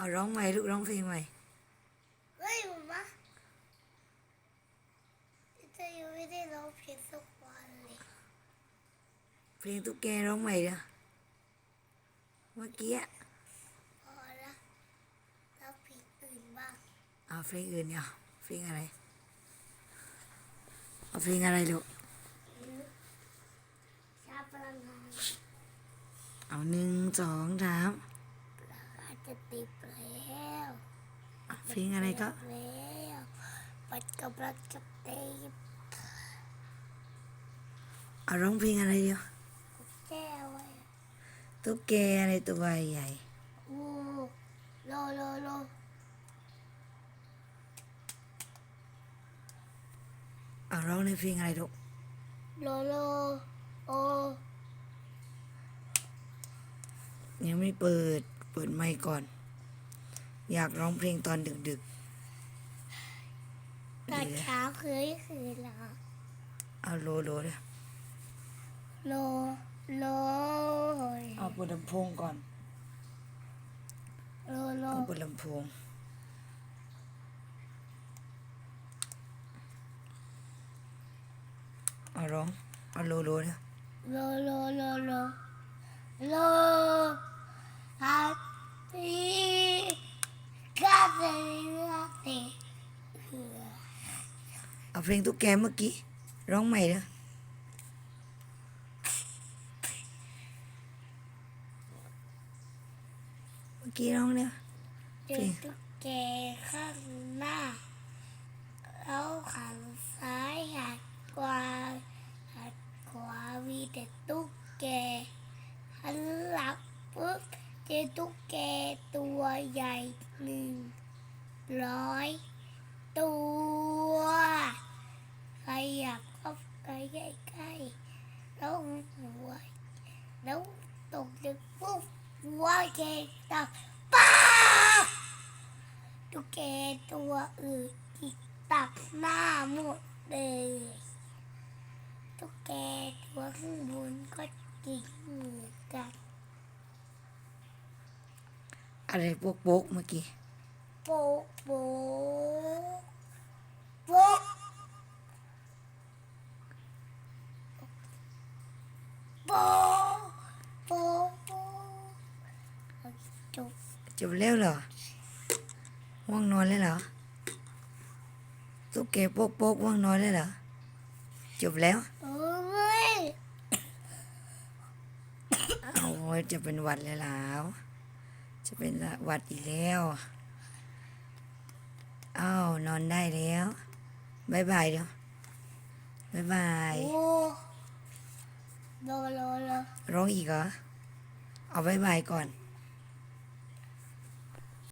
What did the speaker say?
เอาร้องใหม่ลูกร้องเพลงใหม่เฮ้ยผมว่าจะยังไม่ได้ร้องเพลงสักวันเลยเพลงตุ๊กแกร้องใหม่เด้อเมื่อกี้อะพอละแล้วเพลงอื่นบ้างเอาเพลงอื่นเนี่ยเพลงอะไรเอาเพลงอะไรลูกชาพลังงานเอาหนึ่งสองสามอา จจะติดแล้วอะเพลงอะไรก็แล้วปัดกำลังจะเต็มเอาร้องเพลงอะไรเดียวแก้วไว้ตุ๊กแกอะไรตัวใบใหญ่โอ้โลโลโลเอาร้องในเพลงอะไรลูกโลโลโอยังไม่เปิดเปิดไมค์ก่อน อยากร้องเพลงตอนดึกตอนเช้าเคยคืนละๆเอาโลโลเด้อโลโลเอาเปิดลำโพงก่อนโลโลเอาเปิดลำโพงเอาร้องเอาโลโลเด้อโลโลโลโลโลฮัตตีกา เซลาเตเอาเพลงตุ๊กแกเมื่อกี้ ร้องใหม่เด้อเมื่อกี้ร้องเนี่ยเจอตุ๊กแกข้างหน้าแล้วขังซ้ายหักขวาหักขวามีแต่ตุ๊กแกหันหลังปุ๊บ เจอตุ๊กแกตัวใหญ่หนึ่งร้อยตัว ใครอยากเข้าไปใกล้แล้วหัวแล้วตกดึกปุ๊บหัวแกตัป้าตุ๊กแกตัวอื่นอีกตักหน้าหมดเลยตุ๊กแกตัวข้างบนก็จิกหมือนกัน อะไรโป๊กโป๊กเมื่อกี้โป๊ะโป๊ะโป๊ะโป๊ะโป๊ะโป๊ะจบจบแล้วเหรอว่างนอนแล้วเหรอตุ๊กแกโป๊กโป๊กว่างนอนแล้วเหรอจบแล้วเอ้ยเอาไว้จะเป็นหวัดแล้วแล้ว จะเป็นหวัดอีกแล้วอ้าวนอนได้แล้วบายบายเดี๋ยวบายบายโอ้โลโลโลร้องอีกเหรอ เอาบายบายก่อนโ